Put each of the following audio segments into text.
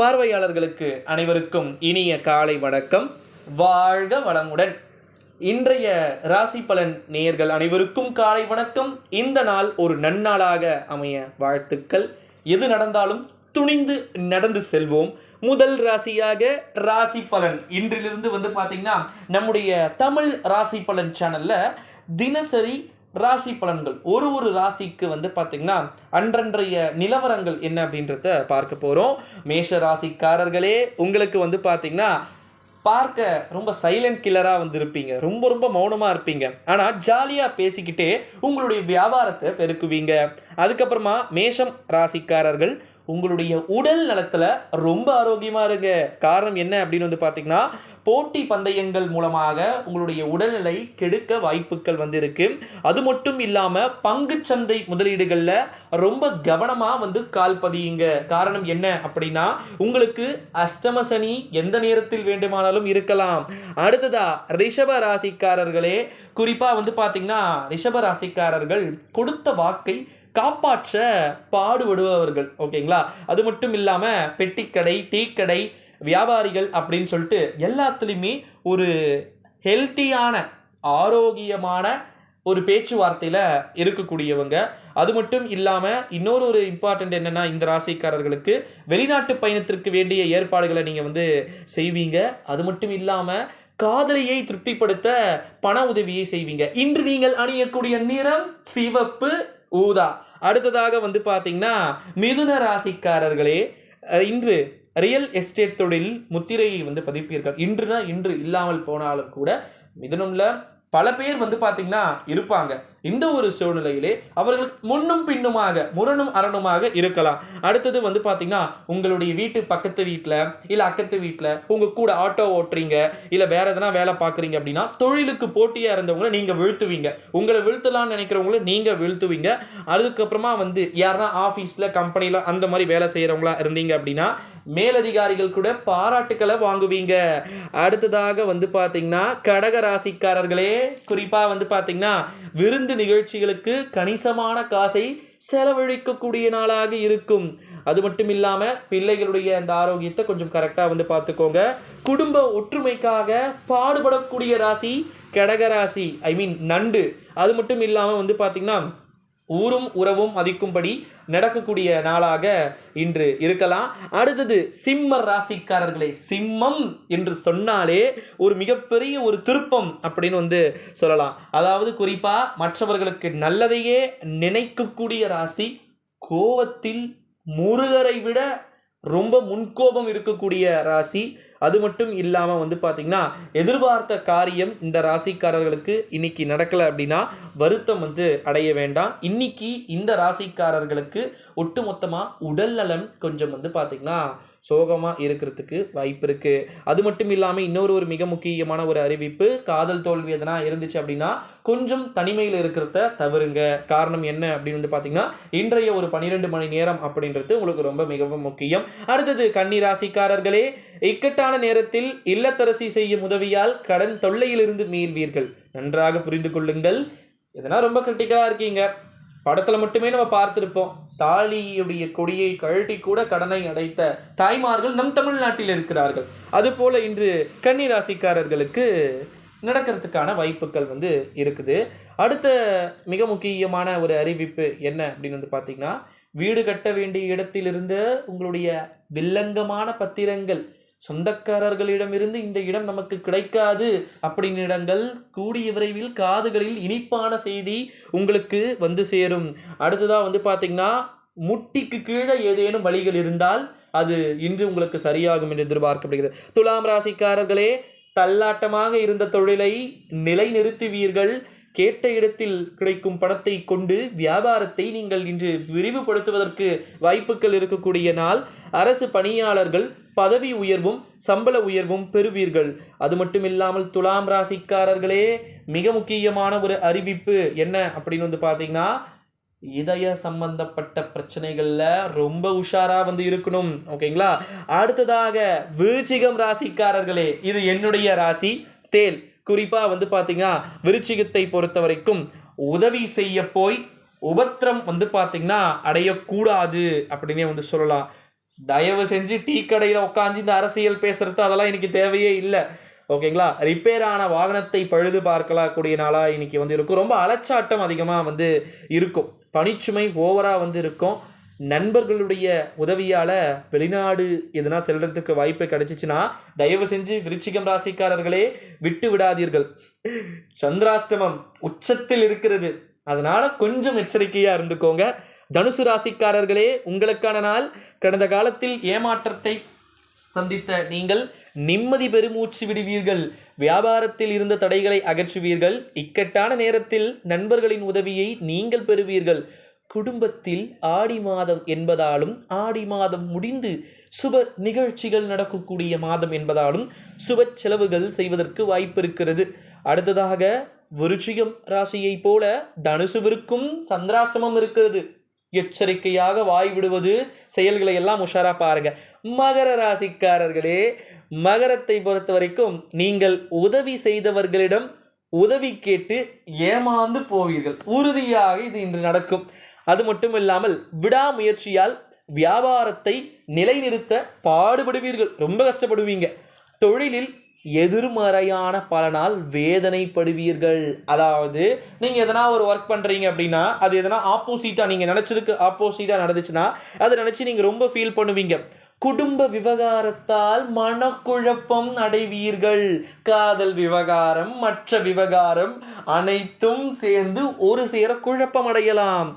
பார்வையாளர்களுக்கு அனைவருக்கும் இனிய காலை வணக்கம். வாழ்க வளமுடன். இன்றைய ராசி பலன் நேயர்கள் அனைவருக்கும் காலை வணக்கம். இந்த நாள் ஒரு நன்னாளாக அமைய வாழ்த்துக்கள். எது நடந்தாலும் துணிந்து நடந்து செல்வோம். முதல் ராசியாக ராசி பலன். இன்றிலிருந்து வந்து பார்த்தீங்கன்னா நம்முடைய தமிழ் ராசி பலன் சேனல்ல தினசரி ராசி பலன்கள். ஒரு ஒரு ராசிக்கு வந்து பார்த்தீங்கன்னா அன்றன்றைய நிலவரங்கள் என்ன அப்படின்றத பார்க்க போகிறோம் மேஷ ராசிக்காரர்களே உங்களுக்கு வந்து பார்த்தீங்கன்னா பார்க்க ரொம்ப சைலண்ட் கில்லராக வந்து இருப்பீங்க ரொம்ப ரொம்ப மௌனமாக இருப்பீங்க. ஆனால் ஜாலியாக பேசிக்கிட்டே உங்களுடைய வியாபாரத்தை பெருக்குவீங்க. அதுக்கப்புறமா மேஷம் ராசிக்காரர்கள் உங்களுடைய உடல் நலத்தில் ரொம்ப ஆரோக்கியமாக இருங்க. காரணம் என்ன அப்படின்னு வந்து பார்த்திங்கன்னா போட்டி பந்தயங்கள் மூலமாக உங்களுடைய உடல்நிலை கெடுக்க வாய்ப்புகள் வந்து அது மட்டும் இல்லாமல் பங்குச்சந்தை முதலீடுகளில் ரொம்ப கவனமாக வந்து கால் பதியுங்க. காரணம் என்ன அப்படின்னா உங்களுக்கு அஷ்டம சனி எந்த நேரத்தில் வேண்டுமானாலும் இருக்கலாம். அடுத்ததா ரிஷப ராசிக்காரர்களே குறிப்பாக வந்து பார்த்திங்கன்னா ரிஷப ராசிக்காரர்கள் கொடுத்த வாக்கை காப்பாற்ற பாடுபடுபவர்கள் ஓகேங்களா? அது மட்டும் இல்லாமல் பெட்டிக்கடை டீக்கடை வியாபாரிகள் அப்படின்னு சொல்லிட்டு எல்லாத்துலேயுமே ஒரு ஹெல்த்தியான ஆரோக்கியமான ஒரு பேச்சுவார்த்தையில் இருக்கக்கூடியவங்க. அது மட்டும் இல்லாமல் இன்னொரு ஒரு இம்பார்ட்டண்ட் என்னென்னா இந்த ராசிக்காரர்களுக்கு வெளிநாட்டு பயணத்திற்கு வேண்டிய ஏற்பாடுகளை நீங்கள் வந்து செய்வீங்க. அது மட்டும் இல்லாமல் காதலியை திருப்திப்படுத்த பண உதவியை செய்வீங்க. இன்று நீங்கள் அணியக்கூடிய நிறம் சிவப்பு ஊதா. அடுத்ததாக வந்து பார்த்தீங்கன்னா மிதுன ராசிக்காரர்களே இன்று ரியல் எஸ்டேட் தொழில் முத்திரையை வந்து பதிப்பீர்கள். இன்றுனா இன்று இல்லாமல் போனாலும் கூட மிதுனம்ல பல பேர் வந்து பார்த்தீங்கன்னா இருப்பாங்க. இந்த ஒரு சூழ்நிலையிலே அவர்கள் முன்னும் பின்னுமாக முரணும் அரணுமாக இருக்கலாம். அடுத்தது வந்து பார்த்தீங்கன்னா உங்களுடைய வீட்டு பக்கத்து வீட்டில் இல்லை அக்கத்து வீட்டில் உங்கள் கூட ஆட்டோ ஓட்டுறீங்க இல்லை வேற எதனா வேலை பார்க்குறீங்க அப்படின்னா தொழிலுக்கு போட்டியாக இருந்தவங்களை நீங்கள் வீழ்த்துவீங்க. உங்களை வீழ்த்தலாம்னு நினைக்கிறவங்கள நீங்கள் வீழ்த்துவீங்க. அதுக்கப்புறமா வந்து யாருன்னா ஆஃபீஸில் கம்பெனியில் அந்த மாதிரி வேலை செய்கிறவங்களா இருந்தீங்க அப்படின்னா மேலதிகாரிகள் கூட பாராட்டுக்களை வாங்குவீங்க. அடுத்ததாக வந்து பார்த்தீங்கன்னா கடக ராசிக்காரர்களே குறிப்பாக வந்து பார்த்தீங்கன்னா விருந்து நிகழ்ச்சிகளுக்கு கணிசமான காசை செலவழிக்கக்கூடிய நாளாக இருக்கும். அது மட்டும் இல்லாமல் பிள்ளைகளுடைய அந்த ஆரோக்கியத்தை கொஞ்சம் கரெக்டாக வந்து பார்த்துக்கோங்க. குடும்ப ஒற்றுமைக்காக பாடுபடக்கூடிய ராசி கடக ராசி ஐ மீன் நண்டு. அது மட்டும் இல்லாமல் வந்து பார்த்திங்கன்னா ஊரும் உறவும் மதிக்கும்படி நடக்கக்கூடிய நாளாக இன்று இருக்கலாம். அடுத்தது சிம்ம ராசிக்காரர்களே சிம்மம் என்று சொன்னாலே ஒரு மிகப்பெரிய ஒரு திருப்பம் அப்படின்னு வந்து சொல்லலாம். அதாவது குறிப்பாக மற்றவர்களுக்கு நல்லதையே நினைக்கக்கூடிய ராசி கோவத்தில் முருகரை விட ரொம்ப முன்கோபம் இருக்கக்கூடிய ராசி அது மட்டும் இல்லாமல் வந்து பார்த்திங்கன்னா எதிர்பார்த்த காரியம் இந்த ராசிக்காரர்களுக்கு இன்னைக்கு நடக்கலை அப்படின்னா வருத்தம் வந்து அடைய வேண்டாம். இன்னைக்கு இந்த ராசிக்காரர்களுக்கு ஒட்டுமொத்தமாக உடல்நலம் கொஞ்சம் வந்து பார்த்திங்கன்னா சோகமாக இருக்கிறதுக்கு வாய்ப்பு இருக்குது அது மட்டும் இல்லாமல் இன்னொரு ஒரு மிக முக்கியமான ஒரு அறிவிப்பு காதல் தோல்வி எதனா இருந்துச்சு அப்படின்னா கொஞ்சம் தனிமையில் இருக்கிறத தவறுங்க. காரணம் என்ன அப்படின்னு வந்து பார்த்தீங்கன்னா இன்றைய ஒரு பன்னிரெண்டு மணி நேரம் அப்படின்றது உங்களுக்கு ரொம்ப மிகவும் முக்கியம். அடுத்தது கன்னி ராசிக்காரர்களே இக்கட்டான நேரத்தில் இல்லத்தரசி செய்யும் உதவியால் கடன் தொல்லையிலிருந்து மீள்வீர்கள். நன்றாக புரிந்து கொள்ளுங்கள். இதெல்லாம் ரொம்ப கிரிட்டிக்கலாக இருக்கீங்க. படத்தில் மட்டுமே நம்ம பார்த்துருப்போம். தாலியுடைய கொடியை கழட்டி கூட கடனை அடைத்த தாய்மார்கள் நம் தமிழ்நாட்டில் இருக்கிறார்கள். அதுபோல் இன்று கன்னி ராசிக்காரர்களுக்கு நடக்கிறதுக்கான வாய்ப்புகள் வந்து இருக்குது. அடுத்த மிக முக்கியமான ஒரு அறிவிப்பு என்ன அப்படின்னு வந்து பார்த்தீங்கன்னா வீடு கட்ட வேண்டிய இடத்திலிருந்து உங்களுடைய வில்லங்கமான பத்திரங்கள் சொந்தக்காரர்களிடமிருந்து இந்த இடம் நமக்கு கிடைக்காது. அப்படின்னு இடங்கள் கூடிய விரைவில் காதுகளில் இனிப்பான செய்தி உங்களுக்கு வந்து சேரும். அடுத்ததாக வந்து பார்த்தீங்கன்னா முட்டிக்கு கீழே ஏதேனும் வழிகள் இருந்தால் அது இன்று உங்களுக்கு சரியாகும் என்று எதிர்பார்க்கப்படுகிறது. துலாம் ராசிக்காரர்களே தள்ளாட்டமாக இருந்த தொழிலை நிலைநிறுத்துவீர்கள். கேட்ட இடத்தில் கிடைக்கும் பணத்தை கொண்டு வியாபாரத்தை நீங்கள் இன்று விரிவுபடுத்துவதற்கு வாய்ப்புகள் இருக்கக்கூடிய நாள். அரசு பணியாளர்கள் பதவி உயர்வும் சம்பள உயர்வும் பெறுவீர்கள். அது மட்டும் இல்லாமல் துலாம் ராசிக்காரர்களே மிக முக்கியமான ஒரு அறிவிப்பு என்ன அப்படின்னு வந்து பார்த்தீங்கன்னா இதய சம்பந்தப்பட்ட பிரச்சனைகள்ல ரொம்ப உஷாரா வந்து இருக்கணும். ஓகேங்களா அடுத்ததாக விருச்சிகம் ராசிக்காரர்களே இது என்னுடைய ராசி. தேல் குறிப்பாக வந்து பார்த்தீங்கன்னா விருச்சிகத்தை பொறுத்த வரைக்கும் உதவி செய்ய போய் உபத்திரம் வந்து பார்த்தீங்கன்னா அடையக்கூடாது அப்படின்னே வந்து சொல்லலாம். தயவு செஞ்சு டீ கடையில் உட்காந்து இந்த அரசியல் பேசுறது அதெல்லாம் எனக்கு தேவையே இல்லை. ஓகேங்களா ரிப்பேர் ஆன வாகனத்தை பழுது பார்க்கலாம். கூடிய நாளாக இன்னைக்கு வந்து இருக்கும். ரொம்ப அலச்சாட்டம் அதிகமாக வந்து இருக்கும். பணிச்சுமை ஓவராக வந்து இருக்கும். நண்பர்களுடைய உதவியால் வெளிநாடு எதுனா செல்றதுக்கு வாய்ப்பு கிடைச்சிச்சுன்னா தயவு செஞ்சு விருச்சிகம் ராசிக்காரர்களே விட்டு விடாதீர்கள். சந்திராஷ்டமம் உச்சத்தில் இருக்கிறது. அதனால கொஞ்சம் எச்சரிக்கையா இருந்துக்கோங்க. தனுசு ராசிக்காரர்களே உங்களுக்கான நாள். கடந்த காலத்தில் ஏமாற்றத்தை சந்தித்த நீங்கள் நிம்மதி பெருமூச்சு விடுவீர்கள். வியாபாரத்தில் இருந்த தடைகளை அகற்றுவீர்கள். இக்கட்டான நேரத்தில் நண்பர்களின் உதவியை நீங்கள் பெறுவீர்கள். குடும்பத்தில் ஆடி மாதம் என்பதாலும் ஆடி மாதம் முடிந்து சுப நிகழ்ச்சிகள் நடக்கக்கூடிய மாதம் என்பதாலும் சுப செலவுகள் செய்வதற்கு வாய்ப்பு இருக்கிறது அடுத்ததாக விருச்சிகம் ராசியை போல தனுசுவிற்கும் சந்திராஷ்டமம் இருக்கிறது. எச்சரிக்கையாக வாய் விடுவது செயல்களை எல்லாம் உஷாரா பாருங்க. மகர ராசிக்காரர்களே மகரத்தை பொறுத்த வரைக்கும் நீங்கள் உதவி செய்தவர்களிடம் உதவி கேட்டு ஏமாந்து போவீர்கள். உறுதியாக இது இன்று நடக்கும். அது மட்டும் இல்லாமல் விடாமுயற்சியால் வியாபாரத்தை நிலைநிறுத்த பாடுபடுவீர்கள். ரொம்ப கஷ்டப்படுவீங்க. தொழிலில் எதிர்மறையான பலனால் வேதனைப்படுவீர்கள். அதாவது நீங்கள் எதனா ஒரு ஒர்க் பண்ணுறீங்க அப்படின்னா அது எதனா ஆப்போசிட்டாக நீங்கள் நினச்சதுக்கு ஆப்போசிட்டாக நடந்துச்சுன்னா அதை நினச்சி நீங்கள் ரொம்ப ஃபீல் பண்ணுவீங்க. குடும்ப விவகாரத்தால் மனக்குழப்பம் அடைவீர்கள். காதல் விவகாரம் மற்ற விவகாரம் அனைத்தும் சேர்ந்து ஒரு சேர குழப்பம் அடையலாம்.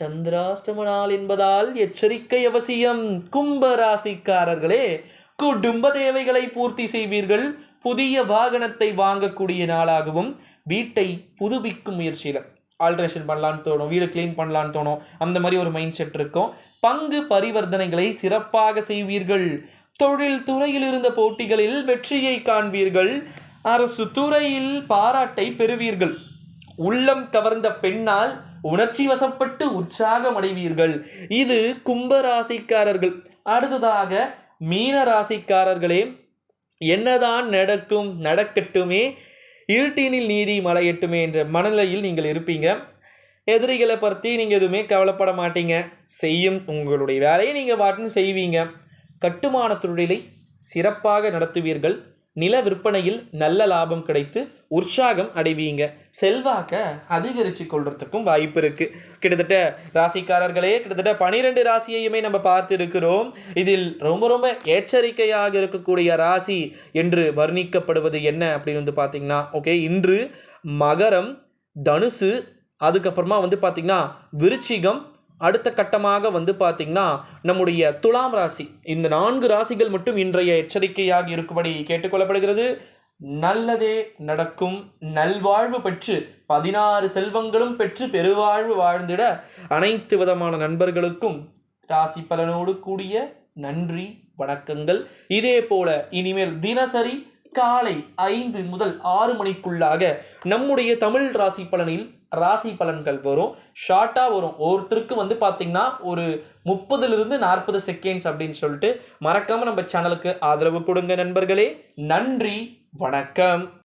சந்திராஷ்டம நாள் என்பதால் எச்சரிக்கை அவசியம். கும்ப ராசிக்காரர்களே குடும்ப தேவைகளை பூர்த்தி செய்வீர்கள். புதிய வாகனத்தை வாங்கக்கூடிய நாளாகவும் வீட்டை புதுப்பிக்கும் முயற்சியில். ஆல்ட்ரேஷன் பண்ணலான்னு தோணும் வீடு க்ளீன் பண்ணலான்னு தோணும். அந்த மாதிரி ஒரு மைண்ட் செட் இருக்கும். பங்கு பரிவர்த்தனைகளை சிறப்பாக செய்வீர்கள். தொழில் துறையில் இருந்த போட்டிகளில் வெற்றியை காண்பீர்கள். அரசு துறையில் பாராட்டை பெறுவீர்கள். உள்ளம் கவர்ந்த பெண்ணால் உணர்ச்சி வசப்பட்டு உற்சாகம் அடைவீர்கள் இது கும்ப ராசிக்காரர்கள் அடுத்ததாக மீன ராசிக்காரர்களே என்னதான் நடக்கும் நடக்கட்டுமே இருட்டினில் நீதி மலையட்டுமே என்ற மனநிலையில் நீங்கள் இருப்பீங்க. எதிரிகளை பற்றி நீங்கள் எதுவுமே கவலைப்பட மாட்டீங்க. செய்யும் உங்களுடைய வேலையை நீங்கள் பாட்டுன்னு செய்வீங்க. கட்டுமான தொழிலை சிறப்பாக நடத்துவீர்கள். நில விற்பனையில் நல்ல லாபம் கிடைத்து உற்சாகம் அடைவீங்க. செல்வாக்க அதிகரித்து கொள்றதுக்கும் வாய்ப்பு இருக்குது கிட்டத்தட்ட ராசிக்காரர்களே கிட்டத்தட்ட பனிரெண்டு ராசியையுமே நம்ம பார்த்து இருக்கிறோம் இதில் ரொம்ப ரொம்ப எச்சரிக்கையாக இருக்கக்கூடிய ராசி என்று வர்ணிக்கப்படுவது என்ன அப்படின்னு வந்து பார்த்திங்கன்னா ஓகே இன்று மகரம் தனுசு அதுக்கப்புறமா வந்து பார்த்திங்கன்னா விருச்சிகம் அடுத்த கட்டமாக வந்து பார்த்திங்கன்னா நம்முடைய துலாம் ராசி. இந்த நான்கு ராசிகள் மட்டும் இன்றைய எச்சரிக்கையாக இருக்கும்படி கேட்டுக்கொள்ளப்படுகிறது. நல்லதே நடக்கும். நல்வாழ்வு பெற்று பதினாறு செல்வங்களும் பெற்று பெருவாழ்வு வாழ்ந்திட அனைத்து விதமான நண்பர்களுக்கும் ராசி பலனோடு கூடிய நன்றி வணக்கங்கள். இதே போல இனிமேல் தினசரி காலை ஐந்து முதல் ஆறு மணிக்குள்ளாக நம்முடைய தமிழ் ராசி பலனில் ராசி பலன்கள் வரும். ஷார்ட்டாக வரும். ஒருத்தருக்கு வந்து பார்த்திங்கன்னா ஒரு முப்பதுலேருந்து நாற்பது செகண்ட்ஸ் அப்படின்னு சொல்லிட்டு மறக்காமல் நம்ம சேனலுக்கு ஆதரவு கொடுங்க நண்பர்களே. நன்றி. வணக்கம்.